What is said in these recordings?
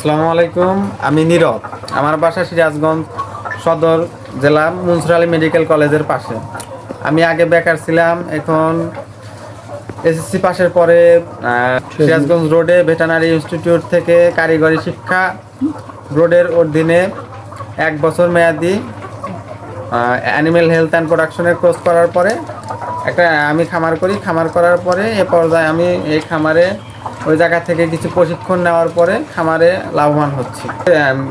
আসসালামু আলাইকুম আমি নীরব। আমার বাসা সিরাজগঞ্জ সদর জেলা মুন্সুর আলী মেডিকেল কলেজের পাশে। আমি আগে বেকার ছিলাম এখন এসএসসি পাশের পরে সিরাজগঞ্জ রোডে ভেটেনারি ইনস্টিটিউট থেকে কারিগরি শিক্ষা বোর্ডের অধীনে এক বছর মেয়াদি অ্যানিমেল হেলথ অ্যান্ড প্রোডাকশনের কোর্স করার পরে একটা আমি খামার করি। খামার করার পরে এ পর্যায়ে আমি এই খামারে ওই জায়গা থেকে কিছু প্রশিক্ষণ নেওয়ার পরে খামারে লাভবান হচ্ছে।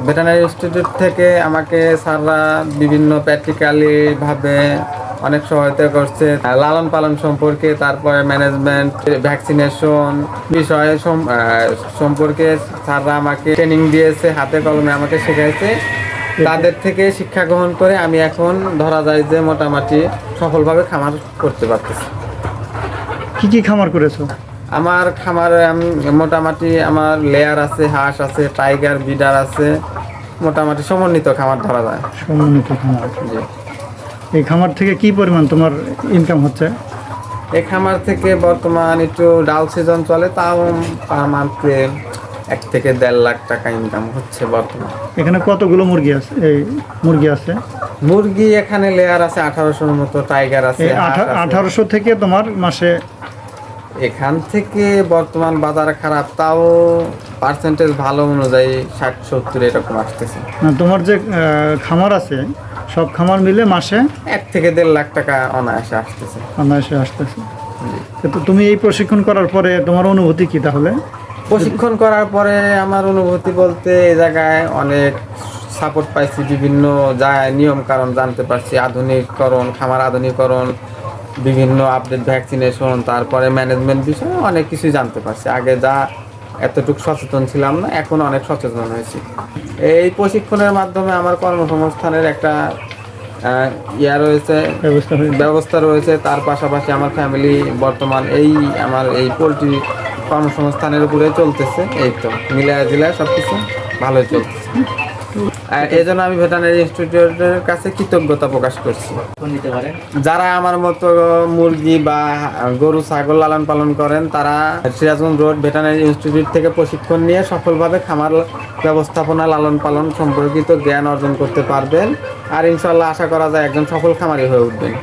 ভেটেনারি ইনস্টিটিউট থেকে আমাকে স্যাররা বিভিন্ন প্র্যাকটিক্যালি ভাবে অনেক সহায়তা করছে। লালন পালন সম্পর্কে, তারপরে ম্যানেজমেন্ট ভ্যাকসিনেশন বিষয়ে সম- সম্পর্কে স্যাররা আমাকে ট্রেনিং দিয়েছে, হাতে কলমে আমাকে শেখাইছে। তাদের থেকে শিক্ষা গ্রহণ করে আমি এখন ধরা যায় যে মোটামুটি সফলভাবে খামার করতে পারতেছি। কি কি খামার করেছ? আমার খামারে আমি মোটামুটি আমার লেয়ার আছে হাঁস আছে টাইগার বিডার আছে মোটামুটি সমন্বিত খামার ধরা যায়। সমন্বিত খামার। জি। এই খামার থেকে কি পরিমাণ তোমার ইনকাম হচ্ছে? এই খামার থেকে বর্তমান একটু ডাল সিজন চলে তাও পার মান্থে এক থেকে দেড় লাখ টাকা ইনকাম হচ্ছে বর্তমান। এখানে কতগুলো মুরগি আছে? এই মুরগি আছে? মুরগি এখানে লেয়ার আছে আঠারোশোর মতো টাইগার আছে। আঠারোশো থেকে তোমার মাসে এখান থেকে বর্তমান বাজার খারাপ তাও পার্সেন্টেজ ভালো অনুযায়ী ষাট সত্তর এরকম আসতেছে। না, তোমার যে খামার আছে সব খামার মিলে মাসে এক থেকে দেড় লাখ টাকা অনায়াসে আসতেছে। অনায়াসে আসতেছে। তো তুমি এই প্রশিক্ষণ করার পরে তোমার অনুভূতি কি তাহলে? প্রশিক্ষণ করার পরে আমার অনুভূতি বলতে এই জায়গায় অনেক সাপোর্ট পাইছি বিভিন্ন জায়গায় নিয়ম কারণ জানতে পারছি। আধুনিকরণ খামার আধুনিকরণ বিভিন্ন আপডেট ভ্যাকসিনেশন তারপরে ম্যানেজমেন্ট বিষয়ে অনেক কিছুই জানতে পারছি। আগে যা এতটুকু সচেতন ছিলাম না এখন অনেক সচেতন হয়েছি। এই প্রশিক্ষণের মাধ্যমে আমার কর্মসংস্থানের একটা ইয়া রয়েছে ব্যবস্থা রয়েছে। তার পাশাপাশি আমার ফ্যামিলি বর্তমান এই আমার এই পোলট্রি কর্মসংস্থানের উপরে চলতেছে। এই তো মিলায় জিলায় সব কিছু ভালোই চলতেছে। এই জন্য আমি ভেটানারি ইনস্টিটিউটের কাছে কৃতজ্ঞতা প্রকাশ করছি। যারা আমার মতো মুরগি বা গরু ছাগল লালন পালন করেন তারা সিরাজগঞ্জ রোড ভেটানারি ইনস্টিটিউট থেকে প্রশিক্ষণ নিয়ে সফলভাবে খামার ব্যবস্থাপনা লালন পালন সম্পর্কিত জ্ঞান অর্জন করতে পারবেন। আর ইনশাল্লাহ আশা করা যায় একজন সফল খামারি হয়ে উঠবেন।